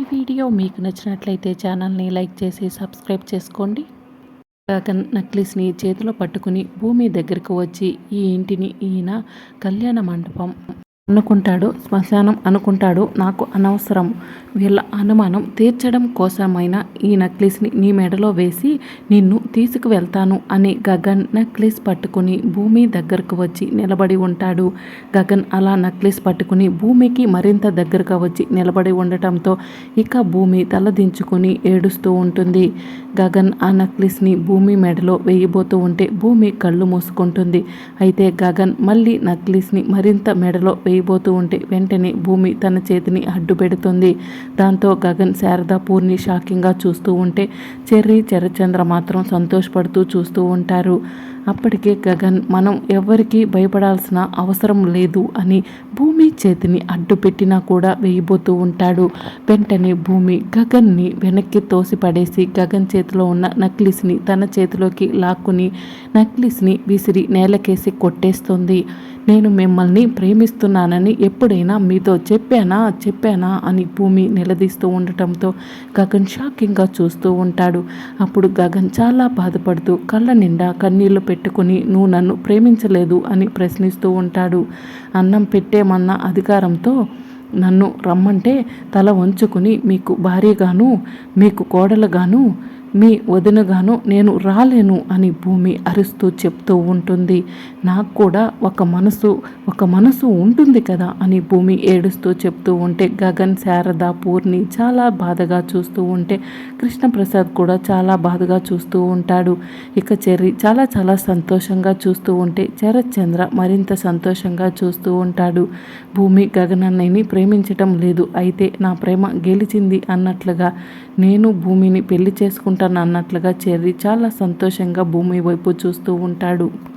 ఈ వీడియో మీకు నచ్చినట్లయితే ఛానల్ని లైక్ చేసి సబ్స్క్రైబ్ చేసుకోండి. నక్లీస్ని చేతిలో పట్టుకుని భూమి దగ్గరకు వచ్చి ఈ ఇంటిని ఈయన కళ్యాణ మండపం అనుకుంటాడు శ్మశానం అనుకుంటాడు నాకు అనవసరం. వీళ్ళ అనుమానం తీర్చడం కోసమైనా ఈ నక్లీస్ని నీ మెడలో వేసి నిన్ను తీసుకువెళ్తాను అని గగన్ నక్లీస్ పట్టుకుని భూమి దగ్గరకు వచ్చి నిలబడి ఉంటాడు. గగన్ అలా నక్లీస్ పట్టుకుని భూమికి మరింత దగ్గరగా వచ్చి నిలబడి ఉండటంతో ఇక భూమి తలదించుకుని ఏడుస్తూ ఉంటుంది. గగన్ ఆ నక్లీస్ని భూమి మెడలో వేయబోతూ ఉంటే భూమి కళ్ళు మూసుకుంటుంది. అయితే గగన్ మళ్ళీ నక్లీస్ని మరింత మెడలో చేయబోతూ ఉంటే వెంటనే భూమి తన చేతిని అడ్డు పెడుతుంది దాంతో గగన్ శారద పూర్ణి షాకింగ్గా చూస్తూ ఉంటే చెర్రీ చరచంద్ర మాత్రం సంతోషపడుతూ చూస్తూ ఉంటారు. అప్పటికే గగన్ మనం ఎవరికి భయపడాల్సిన అవసరం లేదు అని భూమి చేతిని అడ్డు పెట్టినా కూడా వేయబోతూ ఉంటాడు. వెంటనే భూమి గగన్ని వెనక్కి తోసిపడేసి గగన్ చేతిలో ఉన్న నక్లీస్ని తన చేతిలోకి లాక్కుని నక్లీస్ని విసిరి నేలకేసి కొట్టేస్తుంది. నేను మిమ్మల్ని ప్రేమిస్తున్నానని ఎప్పుడైనా మీతో చెప్పానా? చెప్పానా? అని భూమి నిలదీస్తూ ఉండటంతో గగన్ షాకింగ్గా చూస్తూ ఉంటాడు. అప్పుడు గగన్ చాలా బాధపడుతూ కళ్ళ నిండా కన్నీళ్ళు పెట్టుకుని నువ్వు నన్ను ప్రేమించలేదు అని ప్రశ్నిస్తూ ఉంటాడు. అన్నం పెట్టేమన్న అధికారంతో నన్ను రమ్మంటే తల వంచుకుని మీకు భార్యగాను మీకు కోడలుగాను మీ వదినగాను నేను రాలేను అని భూమి అరుస్తూ చెప్తూ ఉంటుంది. నాకు కూడా ఒక మనసు ఒక మనసు ఉంటుంది కదా అని భూమి ఏడుస్తూ చెప్తూ ఉంటే గగన్ శారద పూర్ణి చాలా బాధగా చూస్తూ ఉంటే కృష్ణప్రసాద్ కూడా చాలా బాధగా చూస్తూ ఉంటాడు. ఇక చెర్రి చాలా చాలా సంతోషంగా చూస్తూ ఉంటే చరచంద్ర మరింత సంతోషంగా చూస్తూ ఉంటాడు. భూమి గగనన్నయ్యని ప్రేమించటం లేదు. అయితే నా ప్రేమ గెలిచింది అన్నట్లుగా నేను భూమిని పెళ్ళి చేసుకుంటాను అన్నట్లుగా చెర్రి చాలా సంతోషంగా భూమి వైపు చూస్తూ ఉంటాడు.